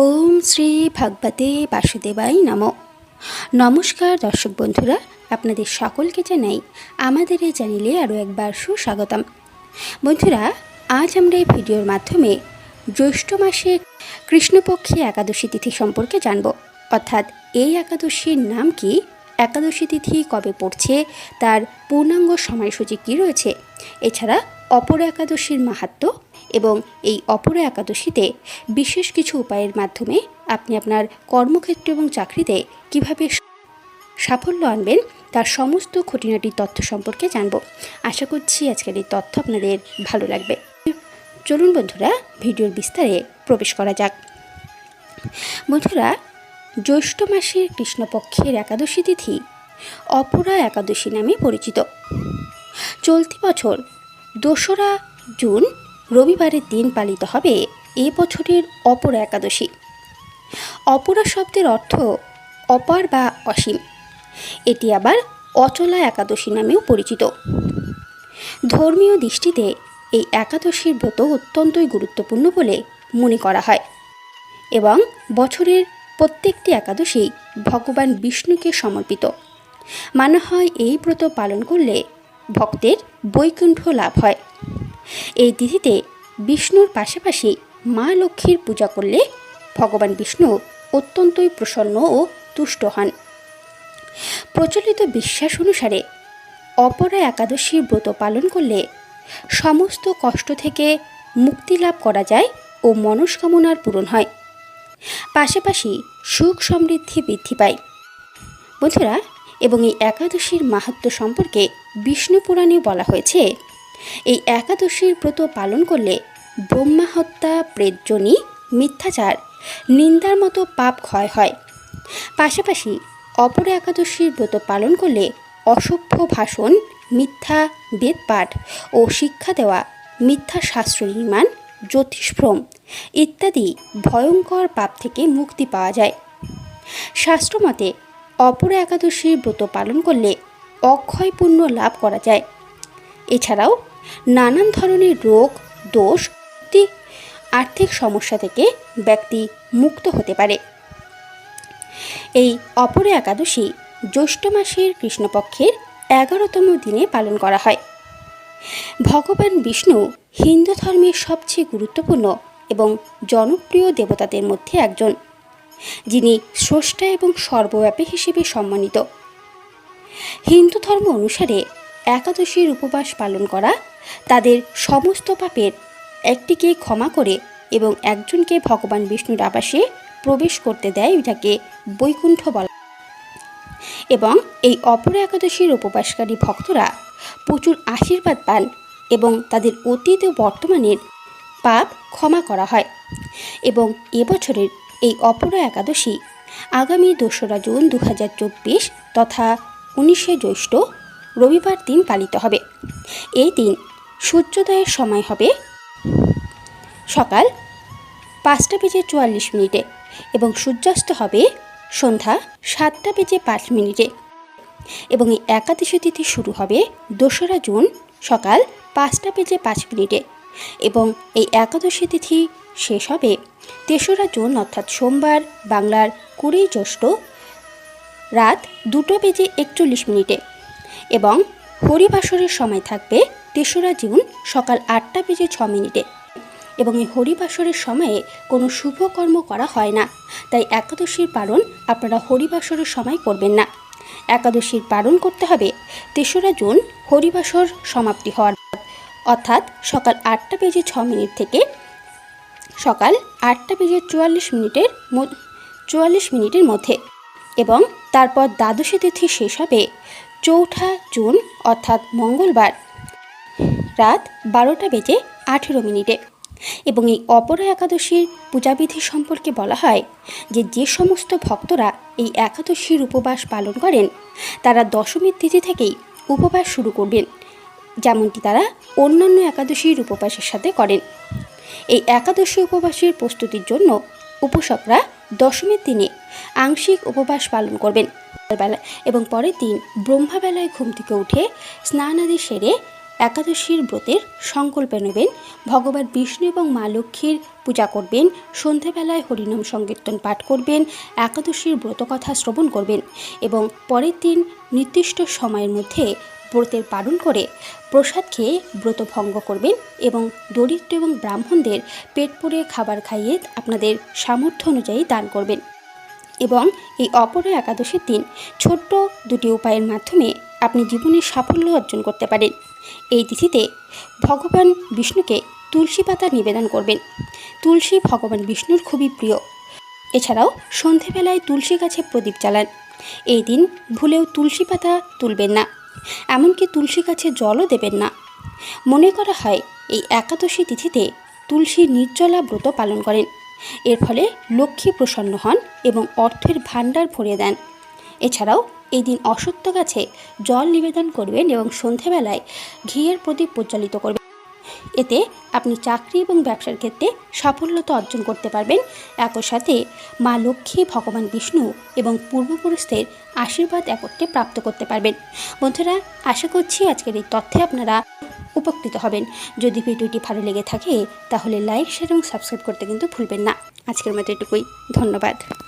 ওম শ্রী ভগবতে বাসুদেবাই নম। নমস্কার দর্শক বন্ধুরা, আপনাদের সকলকে জানাই আমাদের এই চ্যানেলে আরও একবার সুস্বাগতম। বন্ধুরা, আজ আমরা এই ভিডিওর মাধ্যমে জ্যৈষ্ঠ মাসে কৃষ্ণপক্ষী একাদশী তিথি সম্পর্কে জানব। অর্থাৎ এই একাদশীর নাম কি, একাদশী তিথি কবে পড়ছে, তার পূর্ণাঙ্গ সময়সূচি কী রয়েছে, এছাড়া অপর একাদশীর মাহাত্ম্য এবং এই অপর একাদশীতে বিশেষ কিছু উপায়ের মাধ্যমে আপনি আপনার কর্মক্ষেত্র এবং চাকরিতে কীভাবে সাফল্য আনবেন, তার সমস্ত খুঁটিনাটি তথ্য সম্পর্কে জানব। আশা করছি আজকের এই তথ্য আপনাদের ভালো লাগবে। চলুন বন্ধুরা, ভিডিওর বিস্তারে প্রবেশ করা যাক। বন্ধুরা, জ্যৈষ্ঠ মাসের কৃষ্ণপক্ষের একাদশী তিথি অপরা একাদশী নামে পরিচিত। চলতি বছর দোসরা জুন রবিবারের দিন পালিত হবে এ বছরের অপর একাদশী। অপরা শব্দের অর্থ অপার বা অসীম। এটি আবার অচলা একাদশী নামেও পরিচিত। ধর্মীয় দৃষ্টিতে এই একাদশীর ব্রত অত্যন্তই গুরুত্বপূর্ণ বলে মনে করা হয় এবং বছরের প্রত্যেকটি একাদশী ভগবান বিষ্ণুকে সমর্পিত। মানা হয় এই ব্রত পালন করলে ভক্তের বৈকুণ্ঠ লাভ হয়। এই তিথিতে বিষ্ণুর পাশাপাশি মা লক্ষ্মীর পূজা করলে ভগবান বিষ্ণু অত্যন্তই প্রসন্ন ও তুষ্ট হন। প্রচলিত বিশ্বাস অনুসারে অপরা একাদশীর ব্রত পালন করলে সমস্ত কষ্ট থেকে মুক্তি লাভ করা যায় ও মনস্কামনার পূরণ হয়। পাশাপাশি সুখ সমৃদ্ধি বৃদ্ধি পায়। বন্ধুরা, এবং এই একাদশীর মাহাত্ম্য সম্পর্কে বিষ্ণু পুরাণে বলা হয়েছে এই একাদশীর ব্রত পালন করলে ব্রহ্মা হত্যা প্রেতজনী মিথ্যাচার, নিন্দার মতো পাপ ক্ষয় হয়। পাশাপাশি অপর একাদশীর ব্রত পালন করলে অসভ্য ভাষণ, মিথ্যা বেদপাঠ ও শিক্ষা দেওয়া, মিথ্যা শাস্ত্র নির্মাণ, জ্যোতিষভ্রম ইত্যাদি ভয়ঙ্কর পাপ থেকে মুক্তি পাওয়া যায়। শাস্ত্রমতে অপর একাদশীর ব্রত পালন করলে অক্ষয় পুণ্য লাভ করা যায়। এছাড়াও নানান ধরনের রোগ, দোষ আর্থিক সমস্যা থেকে ব্যক্তি মুক্ত হতে পারে। এই অপর একাদশী জ্যৈষ্ঠ মাসের কৃষ্ণপক্ষের এগারোতম দিনে পালন করা হয়। ভগবান বিষ্ণু হিন্দু ধর্মের সবচেয়ে গুরুত্বপূর্ণ এবং জনপ্রিয় দেবতাদের মধ্যে একজন, যিনি স্রষ্টা এবং সর্বব্যাপী হিসেবে সম্মানিত। হিন্দু ধর্ম অনুসারে একাদশীর উপবাস পালন করা, তাদের সমস্ত পাপের একটিকে ক্ষমা করে এবং একজনকে ভগবান বিষ্ণুর আবাসে প্রবেশ করতে দেয় এটাকে বৈকুণ্ঠ বলা এবং এই অপর একাদশীর উপবাসকারী ভক্তরা প্রচুর আশীর্বাদ পান এবং তাদের অতীত ও বর্তমানের পাপ ক্ষমা করা হয়। এবং এবছরের এই অপরা একাদশী আগামী দোসরা জুন দু হাজার চব্বিশ তথা উনিশে জ্যৈষ্ঠ রবিবার দিন পালিত হবে। এই দিন সূর্যোদয়ের সময় হবে সকাল পাঁচটা বেজে চুয়াল্লিশ মিনিটে এবং সূর্যাস্ত হবে সন্ধ্যা সাতটা বেজে পাঁচ মিনিটে। এবং এই একাদশী তিথি শুরু হবে দোসরা জুন সকাল পাঁচটা বেজে পাঁচ মিনিটে। এবং এই একাদশী তিথি শেষ হবে তেসরা জুন অর্থাৎ সোমবার বাংলার কুড়ি জ্যৈষ্ঠ রাত দুটো বেজে একচল্লিশ মিনিটে। এবং হরিবাসরের সময় থাকবে তেসরা জুন সকাল আটটা বেজে ছ মিনিটে। এবং এই হরিবাসরের সময়ে কোনো শুভ কর্ম করা হয় না। তাই একাদশীর পালন আপনারা হরিবাসরের সময় করবেন না। একাদশীর পালন করতে হবে তেসরা জুন হরিবাসর সমাপ্তি হওয়ার অর্থাৎ সকাল আটটা বেজে ছ মিনিট থেকে সকাল আটটা বেজে চুয়াল্লিশ মিনিটের চুয়াল্লিশ মিনিটের মধ্যে। এবং তারপর দ্বাদশী তিথি শেষ হবে। চৌঠা জুন, অর্থাৎ মঙ্গলবার, রাত বারোটা বেজে আঠেরো মিনিটে। এবং এই অপরা একাদশীর পূজাবিধি সম্পর্কে বলা হয় যে যে সমস্ত ভক্তরা এই একাদশীর উপবাস পালন করেন, তারা দশমীর তিথি থেকেই উপবাস শুরু করবেন, যেমনটি তারা অন্যান্য একাদশীর উপবাসের সাথে করেন। এই একাদশী উপবাসের প্রস্তুতির জন্য উপাসকরা দশমীর দিনে আংশিক উপবাস পালন করবেন। এবং পরের দিন ব্রহ্মাবেলায় ঘুম থেকে উঠে স্নান আদি সেরে একাদশীর ব্রতের সংকল্প নেবেন। ভগবান বিষ্ণু এবং মা লক্ষ্মীর পূজা করবেন। সন্ধেবেলায় হরিনাম সংকীর্তন পাঠ করবেন। একাদশীর ব্রতকথা শ্রবণ করবেন এবং পরের দিন নির্দিষ্ট সময়ের মধ্যে ব্রতের পালন করে প্রসাদ খেয়ে ব্রত ভঙ্গ করবেন এবং দরিদ্র এবং ব্রাহ্মণদের পেট পুড়ে খাবার খাইয়ে আপনাদের সামর্থ্য অনুযায়ী দান করবেন। এবং এই অপর একাদশীর দিন ছোট্ট দুটি উপায়ের মাধ্যমে আপনি জীবনে সাফল্য অর্জন করতে পারেন। এই তিথিতে ভগবান বিষ্ণুকে তুলসী পাতা নিবেদন করবেন। তুলসী ভগবান বিষ্ণুর খুবই প্রিয়। এছাড়াও সন্ধেবেলায় তুলসী গাছে প্রদীপ জ্বালান। এই দিন ভুলেও তুলসী পাতা তুলবেন না। এমনকি তুলসী গাছে জলও দেবেন না। মনে করা হয়, এই একাদশী তিথিতে তুলসী নির্জলা ব্রত পালন করেন। এর ফলে লক্ষ্মী প্রসন্ন হন এবং অর্থের ভাণ্ডার ভরিয়ে দেন। এছাড়াও এই দিন অসত্য গাছে জল নিবেদন করবেন এবং সন্ধেবেলায় ঘিয়ের প্রদীপ প্রজ্বলিত করবেন। এতে আপনি চাকরি এবং ব্যবসার ক্ষেত্রে সাফল্যতা অর্জন করতে পারবেন। একই সাথে মা লক্ষ্মী, ভগবান বিষ্ণু এবং পূর্বপুরুষদের আশীর্বাদ একত্রে প্রাপ্ত করতে পারবেন। বন্ধুরা, আশা করছি আজকের এই তথ্যে আপনারা উপকৃত হবেন। যদি ভিডিওটি ভালো লেগে থাকে, তাহলে লাইক, শেয়ার এবং সাবস্ক্রাইব করতে কিন্তু ভুলবেন না। আজকের মতো এটুকুই। ধন্যবাদ।